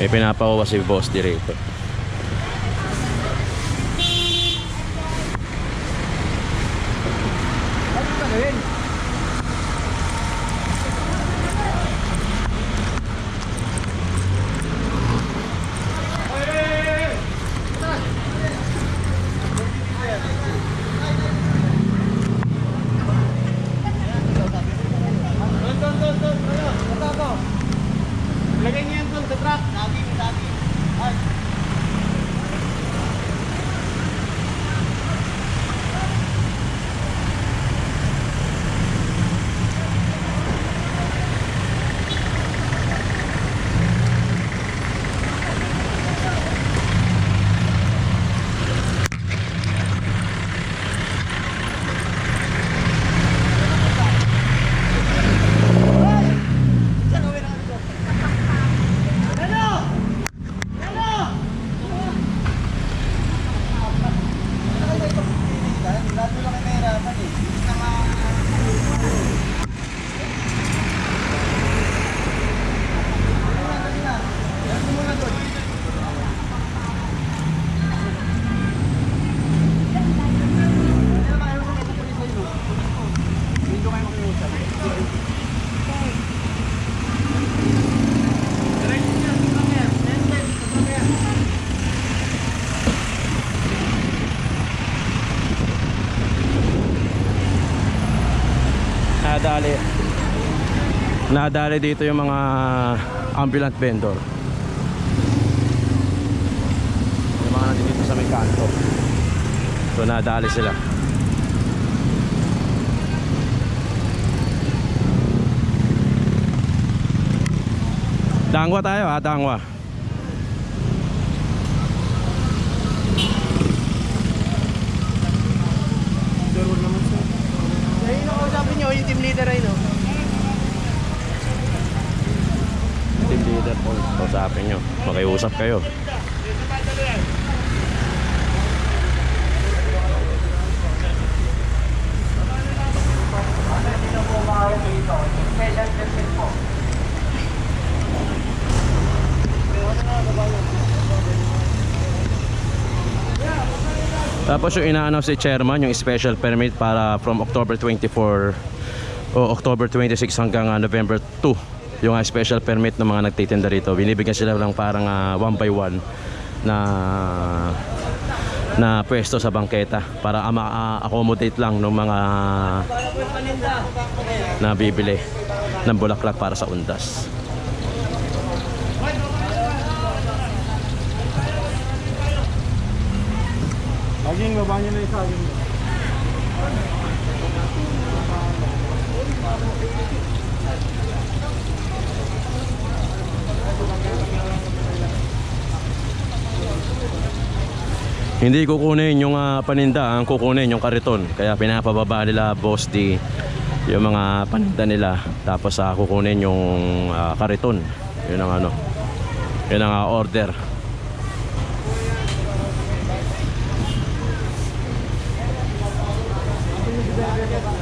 May pinapakuha si boss dito. Lagay niyo yan doon sa truck. Lagi, lagi. Ay. Nadali. Nadali dito yung mga ambulant vendor. Yung mga nandito sa may kanto. So nadali sila. Dangwa tayo ha, dangwa. Ayun ako sabi niyo, yung team leader ay no. Team leader po, kausapin nyo. Makiusap kayo. Tapos yung ina-announce si chairman, yung special permit para from October 24 o October 26 hanggang ah, November 2 yung ah, special permit ng mga nagtitinda rito. Binibigyan sila ng parang ah, one by one na na pwesto sa bangketa para ma-accommodate lang ng mga nabibili ng bulaklak para sa undas. Laging baba na yung Hindi kukunin yung ah, paninda, ang kukunin yung kariton. Kaya pinapababa nila boss di yung mga paninda nila. Tapos ah, kukunin yung ah, kariton. Yun ang ano. Yun ang ah, order. Kuya,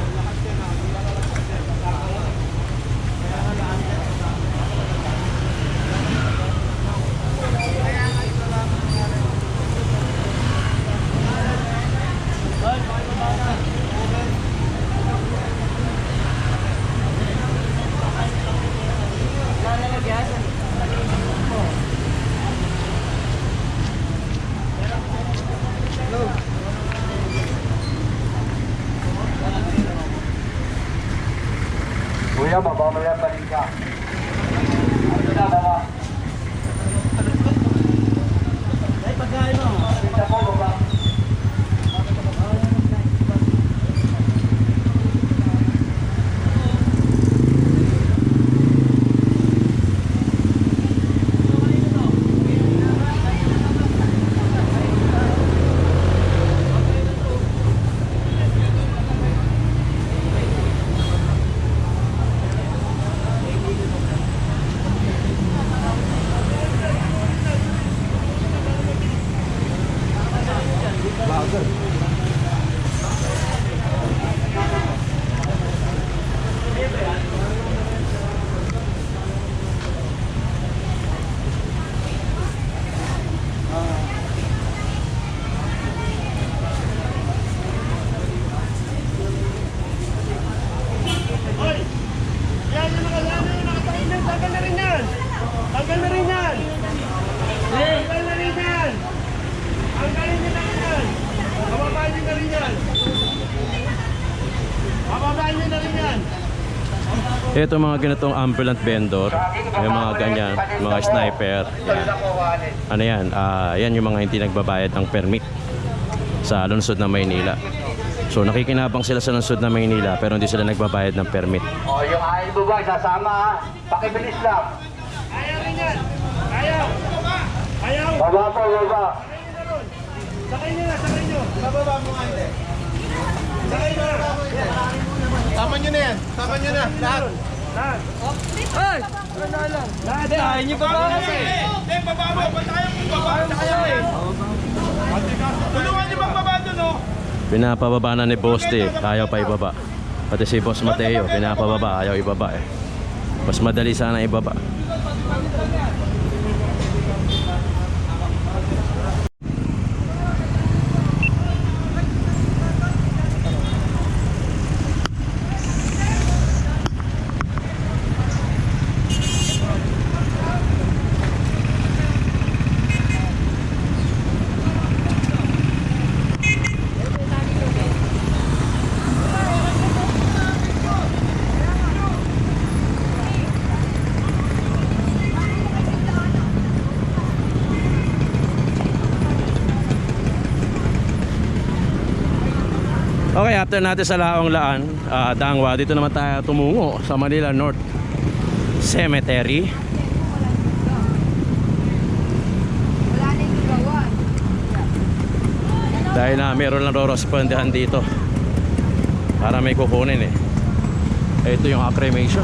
Ito mga ganitong ambulant vendor, yung mga ganyan, mga sniper. Yan. Ano yan? Ah, yan yung mga hindi nagbabayad ng permit sa lungsod ng Maynila. So nakikinabang sila sa lungsod ng Maynila pero hindi sila nagbabayad ng permit. O, yung ayaw mo ba, sasama ha? Pakibilis lang. Ayaw rin yan. Ayaw. Ayaw. Baba po, baba. Sakay nyo na, sakay nyo. Bababa mo nga hindi. Sakay nyo na. Tama nyo na yan. Tama nyo na. Lahat. Lahat. Ay! Lahat. Ayaw nyo baba kasi. Hindi, baba mo. Ba't tayo baba na kayo eh? Tulungan nyo magbaba doon oh. Pinapababa na ni Boss D, ayaw pa ibaba. Pati si Boss Mateo, pinapababa, ayaw ibaba eh. Mas madali sana ibaba. Okay, after natin sa Laong Laan, ah, Dangwa, dito naman tayo tumungo sa Manila North Cemetery. Dahil na meron lang respondehan dito para may kukunin eh. Ito yung cremation.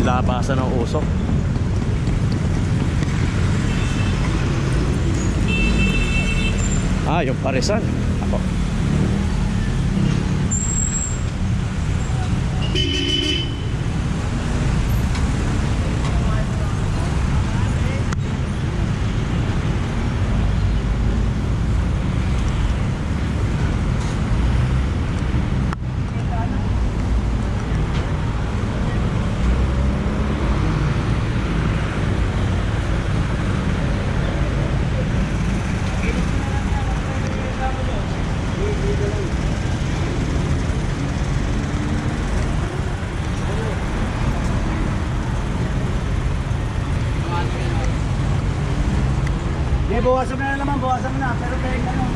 Yung labasan ng usok. Ah, yung parisan. Ako. Hindi, bawasan na naman, bawasan na. Pero pwede na lang.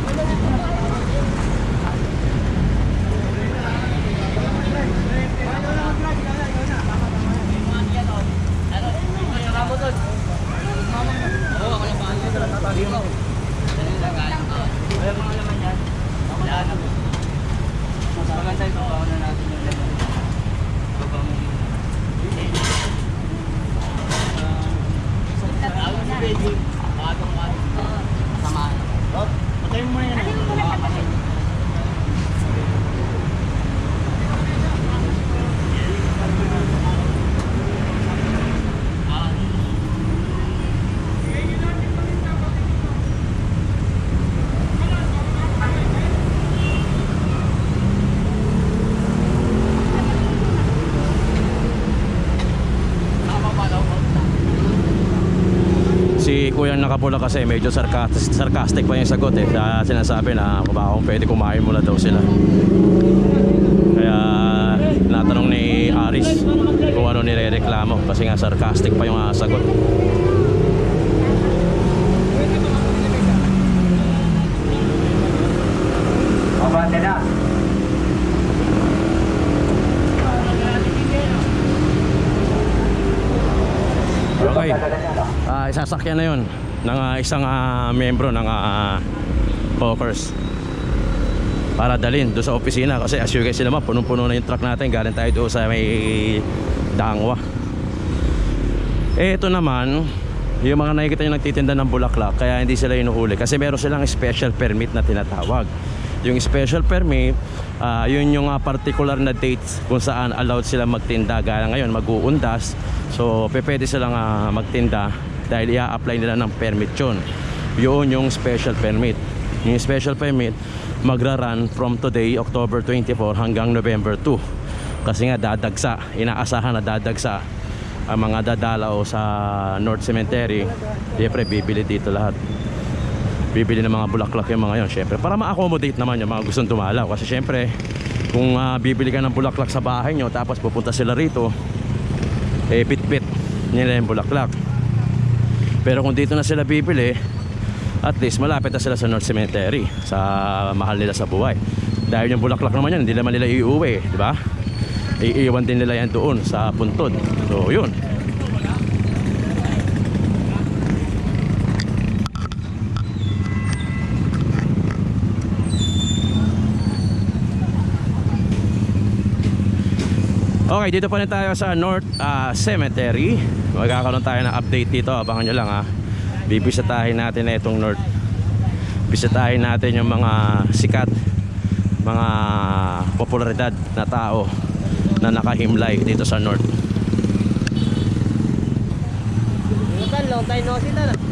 Patay mo muna yan. Kuyang nakapula kasi medyo sarcastic, sarcastic pa yung sagot eh. Sa sinasabi na baka kung pwede kumain muna daw sila. Kaya natanong ni Aris kung ano nirereklamo kasi nga sarcastic pa yung ah, sagot. Mabante na. Okay. Ah, isasakyan na yun ng ah, isang ah, membro ng uh, Hawkers para dalhin doon sa opisina. Kasi as you guys naman punong-puno na yung truck natin. Galing tayo doon sa may Dangwa. Eh ito naman yung mga nakikita nyo nagtitinda ng bulaklak kaya hindi sila inuhuli. Kasi meron silang special permit na tinatawag. Yung special permit ah, yun yung ah, particular na dates kung saan allowed sila magtinda. Gaya ngayon mag-uundas. So pe- pwede silang ah, magtinda dahil i-apply nila ng permit yun. Yun yung special permit. Yung special permit magra-run from today October 24 hanggang November 2 kasi nga dadagsa. Inaasahan na dadagsa ang mga dadalaw sa North Cemetery. Siyempre bibili dito lahat. Bibili ng mga bulaklak yung mga yon syempre para ma-accommodate naman yung mga gustong dumalaw. Kasi syempre kung ah, bibili ka ng bulaklak sa bahay nyo tapos pupunta sila rito eh pit-pit nila yung bulaklak pero kung dito na sila bibili at least malapit na sila sa North Cemetery sa mahal nila sa buhay. Dahil yung bulaklak naman yan hindi naman nila iuwi di ba? Iiwan din nila yan doon sa puntod. So yun Okay, dito pa rin tayo sa North ah, Cemetery. Magkakaroon tayo ng update dito. Abangan nyo lang ha. Bibisitahin natin na itong North. Bisitahin natin yung mga sikat, mga popularidad na tao na nakahimlay dito sa North. Long time no see na.